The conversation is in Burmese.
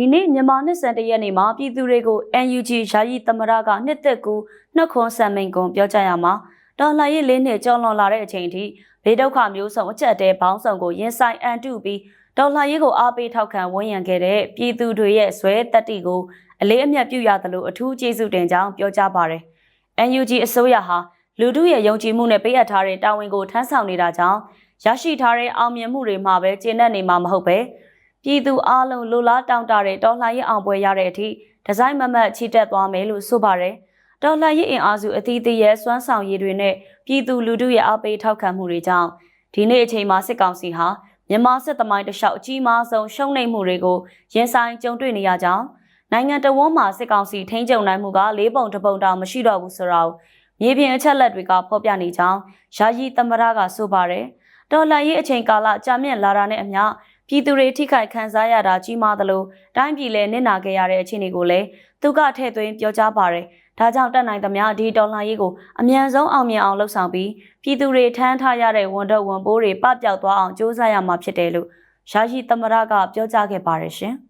ဒီနေ့မြန်မာနှစ်စံတရက်နေ့မှာပြည်သူတွေကို NUG ယာယီသမရကနှစ်သက်ကူနှုတ်ခွန်းဆံမိန်ကွန်ပြောကြရမှာဒေါ်လာရေးလေးနှစ်ကျော်လွန်လာတဲ့အချိန်ထိဘေးဒုက္ခမျိုးစုံအကျက်တဲဘောင်းဆောင်ကိုရင်ဆိုင်အန်တုပြီးဒေါ်လာရေးကိုအားပေးထောက်ခံဝန်ရံခဲ့တဲ့ပြည်သူတွေရဲ့ဇွဲတက်တီကိုအလေးအမြတ်ပြုရသလိုအထူးကျေးဇူးတင်ကြောင်းပြောကြားပါရယ် NUG အစိုးရဟာလူထုရဲ့ယုံကြည်မှုနဲ့ပေးအပ်ထားတဲ့တာဝန်ကိုထမ်းဆောင်နေတာကြောင့်ရရှိထားတဲ့အောင်မြင်မှုတွေမှာပဲကျင့်တတ်နေမှာမဟုတ်ပဲ ပြည်သူအလုံးလိုလားတောင်းတတဲ့တော်လှန်ရေးအောင်ပွဲရတဲ့အထိဒီဇိုင်းမမတ်ချီတက်သွားမယ်လို့ဆိုပါတယ်။တော်လှန်ရေးအင်အားစုအသီးသီးရဲ့စွမ်းဆောင်ရည်တွေနဲ့ပြည်သူလူထုရဲ့အားပေးထောက်ခံမှုတွေကြောင့်ဒီနေ့အချိန်မှာစစ်ကောင်စီဟာမြန်မာစစ်သမိုင်းတစ်လျှောက်အကြီးမားဆုံးရှုံးနိမ့်မှုတွေကိုရင်ဆိုင်ကြုံတွေ့နေရကြောင်းနိုင်ငံတော်ဝန်မှစစ်ကောင်စီထိန်းချုပ်နိုင်မှုကလေးပုံတစ်ပုံတောင်မရှိတော့ဘူးဆိုတော့မြေပြင်အချက်လက်တွေကဖော်ပြနေကြောင်းယာယီသမရကဆိုပါတယ်တော်လှန်ရေးအချိန်ကာလကြာမြင့်လာတာနဲ့အမျှ ပြည်သူတွေထိခိုက်ခံစားရတာကြီးမားသလိုတိုင်းပြည်လည်းနစ်နာခဲ့ရတဲ့အခြေအနေကိုလည်းသူကထည့်သွင်းပြောကြားပါတယ်။ဒါကြောင့်တက်နိုင်သမျှဒီတော်လှန်ရေးကိုအမြန်ဆုံးအောင်မြင်အောင်လှုပ်ဆောင်ပြီးပြည်သူတွေထမ်းထားရတဲ့ဝန်တော့ဝန်ပိုးတွေပပျောက်သွားအောင်စ조사ရမှာဖြစ်တယ်လို့ယာယီသမရကပြောကြားခဲ့ပါတယ်ရှင်။